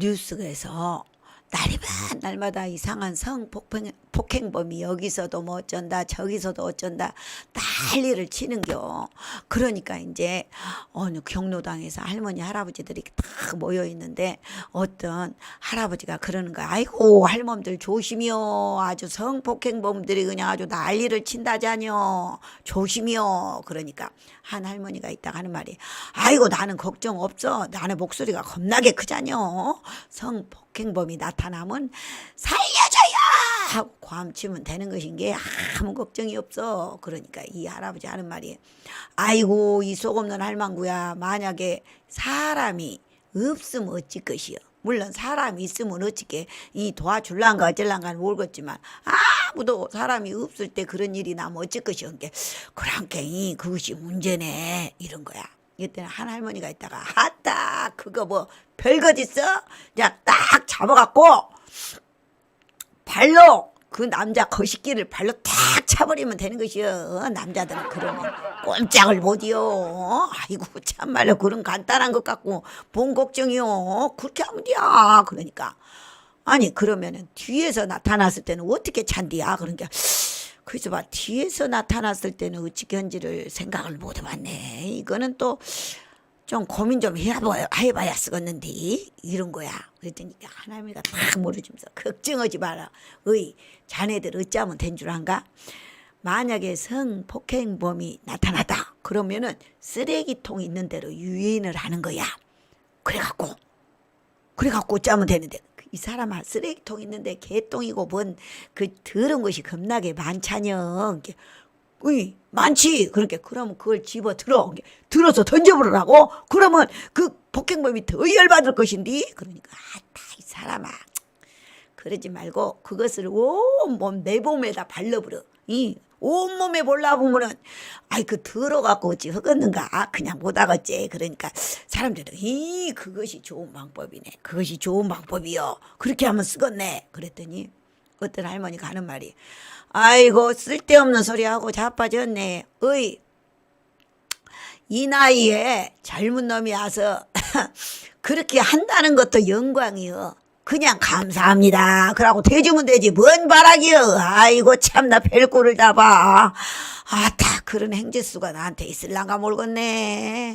뉴스에서 날이면 날마다 이상한 성폭행 폭행범이 여기서도 뭐 어쩐다 저기서도 어쩐다 난리를 치는겨. 그러니까 이제 어느 경로당에서 할머니 할아버지들이 딱 모여 있는데 어떤 할아버지가 그러는 거야. 아이고 할멈들 조심이요. 아주 성폭행범들이 그냥 아주 난리를 친다자녀. 조심이요. 그러니까 한 할머니가 있다가 하는 말이 아이고 나는 걱정 없어. 나는 목소리가 겁나게 크자녀. 성폭 행범이 나타나면 살려줘요. 하고 괌치면 되는 것인 게 아무 걱정이 없어. 그러니까 이 할아버지 하는 말이 아이고 이 속 없는 할망구야. 만약에 사람이 없으면 어찌 것이요. 물론 사람이 있으면 어찌게 이 도와줄란가 어쩔란가 모르겠지만 아무도 사람이 없을 때 그런 일이 나면 어쩔 것이요. 게 그랑께 이 그것이 문제네 이런 거야. 이때 한 할머니가 있다가 아따 그거 뭐 별것 있어? 그냥 딱 잡아갖고 발로 그 남자 거시기를 발로 탁 차버리면 되는 것이요. 남자들은 그러면 꼼짝을 못이요. 아이고 참말로 그런 간단한 것 같고 뭔 걱정이요. 그렇게 하면 돼야. 그러니까 아니 그러면은 뒤에서 나타났을 때는 어떻게 찬디야? 그러니까 그래서 봐 뒤에서 나타났을 때는 어찌 견지를 생각을 못 해봤네. 이거는 또 좀 고민 좀 해봐야, 해봐야 쓰겠는데 이런 거야. 그랬더니 하나님이가 딱 물어주면서 걱정하지 마라. 어이 자네들 어쩌면 된 줄 안가? 만약에 성폭행범이 나타났다. 그러면은 쓰레기통 있는 대로 유인을 하는 거야. 그래갖고 그래갖고 어쩌면 되는데 이 사람아 쓰레기통 있는데 개똥이고 뭔 그 더러운 것이 겁나게 많잖여. 으이 많지. 그러니까 그러면 그걸 집어 들어. 들어서 던져버리라고. 그러면 그 폭행범이 더 열받을 것인데. 그러니까 아따 이 사람아. 그러지 말고 그것을 온몸 내 몸에다 발라버려. 이 온몸에 볼라보면은 아이 그 들어갖고 어찌 흑었는가? 그냥 못하겠지 그러니까 사람들은 이 그것이 좋은 방법이네. 그것이 좋은 방법이요 그렇게 하면 쓰겠네. 그랬더니 어떤 할머니가 하는 말이 아이고 쓸데없는 소리 하고 자빠졌네. 어이 이 나이에 젊은 놈이 와서 그렇게 한다는 것도 영광이요. 그냥 감사합니다. 그러고 대주면 되지. 뭔 바락이요. 아이고 참나 별꼴을 다 봐. 아따 그런 행제수가 나한테 있을란가 모르겠네.